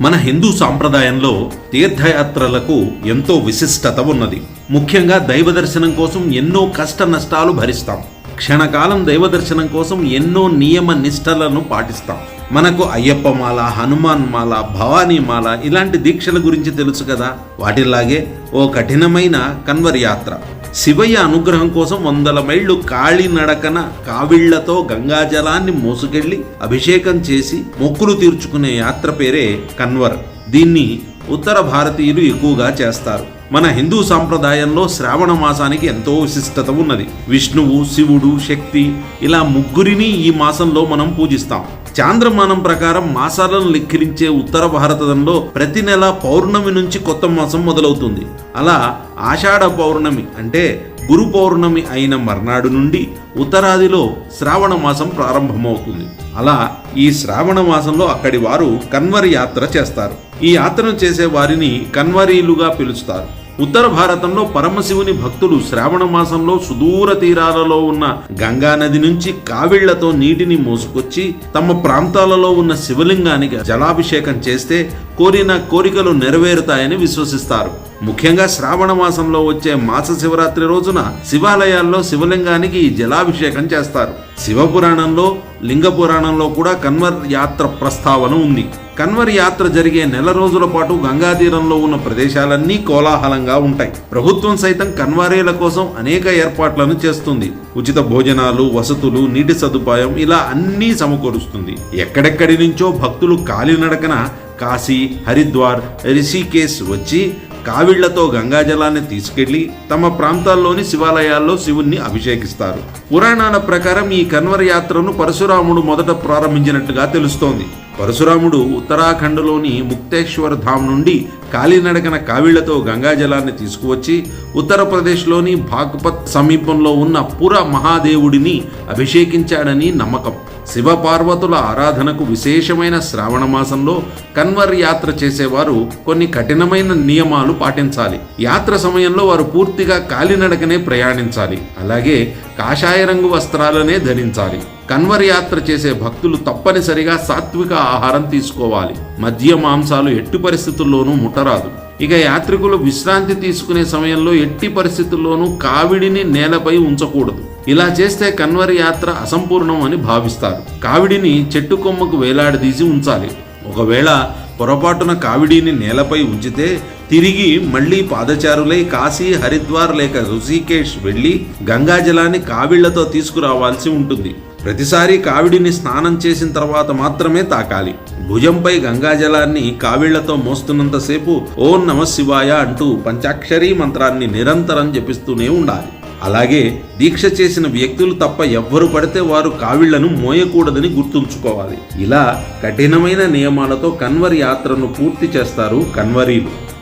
మన హిందూ సాంప్రదాయంలో తీర్థయాత్రలకు ఎంతో విశిష్టత ఉన్నది. ముఖ్యంగా దైవ దర్శనం కోసం ఎన్నో కష్ట నష్టాలు భరిస్తాం. క్షణకాలం దైవ దర్శనం కోసం ఎన్నో నియమ నిష్టలను పాటిస్తాం. మనకు అయ్యప్ప మాల హనుమాన్ మాల భవానీ మాల ఇలాంటి దీక్షల గురించి తెలుసు కదా? వాటిలాగే ఓ కఠినమైన కన్వర్ యాత్ర. శివయ్య అనుగ్రహం కోసం వందల మైళ్ళు కాళినడకన కావిళ్ళతో గంగాజలాన్ని మోసుకెళ్ళి అభిషేకం చేసి మొక్కులు తీర్చుకునే యాత్ర పేరే కన్వర్. దీన్ని ఉత్తర భారతీయులు ఎక్కువగా చేస్తారు. మన హిందూ సాంప్రదాయంలో శ్రావణ మాసానికి ఎంతో విశిష్టత ఉన్నది. విష్ణువు శివుడు శక్తి ఇలా ముగ్గురిని ఈ మాసంలో మనం పూజిస్తాం. చాంద్రమానం ప్రకారం మాసాలను లెక్కిరించే ఉత్తర భారతంలో ప్రతి నెల పౌర్ణమి నుంచి కొత్త మాసం మొదలవుతుంది. అలా ఆషాఢ పౌర్ణమి అంటే గురు పౌర్ణమి అయిన మర్నాడు నుండి ఉత్తరాదిలో శ్రావణ మాసం ప్రారంభమవుతుంది. అలా ఈ శ్రావణ మాసంలో అక్కడి వారు కన్వరి యాత్ర చేస్తారు. ఈ యాత్రను చేసే వారిని కన్వరీలుగా పిలుస్తారు. ఉత్తర భారతంలో పరమశివుని భక్తులు శ్రావణ మాసంలో సుదూర తీరాలలో ఉన్న గంగా నది నుంచి కావిళ్ళతో నీటిని మోసుకొచ్చి తమ ప్రాంతాలలో ఉన్న శివలింగానికి జలాభిషేకం చేస్తే కోరిన కోరికలు నెరవేరుతాయని విశ్వసిస్తారు. ముఖ్యంగా శ్రావణ మాసంలో వచ్చే మాస శివరాత్రి రోజున శివాలయాల్లో శివలింగానికి ఈ జలాభిషేకం చేస్తారు. శివపురాణంలో లింగ పురాణంలో కూడా కన్వర్ యాత్ర ప్రస్తావన ఉంది. కన్వర్ యాత్ర జరిగే నెల రోజుల పాటు గంగా తీరంలో ఉన్న ప్రదేశాలన్నీ కోలాహలంగా ఉంటాయి. ప్రభుత్వం సైతం కన్వారీల కోసం అనేక ఏర్పాట్లను చేస్తుంది. ఉచిత భోజనాలు వసతులు నీటి సదుపాయం ఇలా అన్నీ సమకూరుస్తుంది. ఎక్కడెక్కడి నుంచో భక్తులు కాలినడకన కాశీ హరిద్వార్ రిషికేశ్ వచ్చి కావిళ్ళతో గంగాజలాన్ని తీసుకెళ్ళి తమ ప్రాంతాల్లోని శివాలయాల్లో శివుణ్ణి అభిషేకిస్తారు. పురాణాల ప్రకారం ఈ కన్వర యాత్రను పరశురాముడు మొదట ప్రారంభించినట్టుగా తెలుస్తోంది. పరశురాముడు ఉత్తరాఖండ్లోని ముక్తేశ్వర ధామ్ నుండి కాలినడకన కావిళ్ళతో గంగాజలాన్ని తీసుకువచ్చి ఉత్తరప్రదేశ్లోని భాగపత్ సమీపంలో ఉన్న పుర మహాదేవుడిని అభిషేకించాడని నమ్మకం. శివపార్వతుల ఆరాధనకు విశేషమైన శ్రావణ మాసంలో కన్వర్ యాత్ర చేసేవారు కొన్ని కఠినమైన నియమాలు పాటించాలి. యాత్ర సమయంలో వారు పూర్తిగా కాలినడకనే ప్రయాణించాలి. అలాగే కాషాయ రంగు వస్త్రాలనే ధరించాలి. కన్వర్ యాత్ర చేసే భక్తులు తప్పనిసరిగా సాత్విక ఆహారం తీసుకోవాలి. మద్య మాంసాలు ఎట్టి పరిస్థితుల్లోనూ ముట్టరాదు. ఇక యాత్రికులు విశ్రాంతి తీసుకునే సమయంలో ఎట్టి పరిస్థితుల్లోనూ కావిడిని నేలపై ఉంచకూడదు. ఇలా చేస్తే కన్వర్ యాత్ర అసంపూర్ణం అని భావిస్తారు. కావిడిని చెట్టు కొమ్మకు వేలాడదీసి ఉంచాలి. ఒకవేళ పొరపాటున కావిడిని నేలపై ఉంచితే తిరిగి మళ్ళీ పాదచారులై కాశీ హరిద్వార్ లేక ఋషికేష్ వెళ్ళి గంగాజలాన్ని కావిళ్ళతో తీసుకురావాల్సి ఉంటుంది. ప్రతిసారి కావిడిని స్నానం చేసిన తర్వాత మాత్రమే తాకాలి. భుజంపై గంగాజలాన్ని కావిళ్ళతో మోస్తున్నంతసేపు ఓం నమ శివాయ అంటూ పంచాక్షరీ మంత్రాన్ని నిరంతరం జపిస్తూనే ఉండాలి. అలాగే దీక్ష చేసిన వ్యక్తులు తప్ప ఎవ్వరు పడితే వారు కావిళ్ళను మోయకూడదని గుర్తుంచుకోవాలి. ఇలా కఠినమైన నియమాలతో కన్వర్ యాత్రను పూర్తి చేస్తారు కన్వరీలు.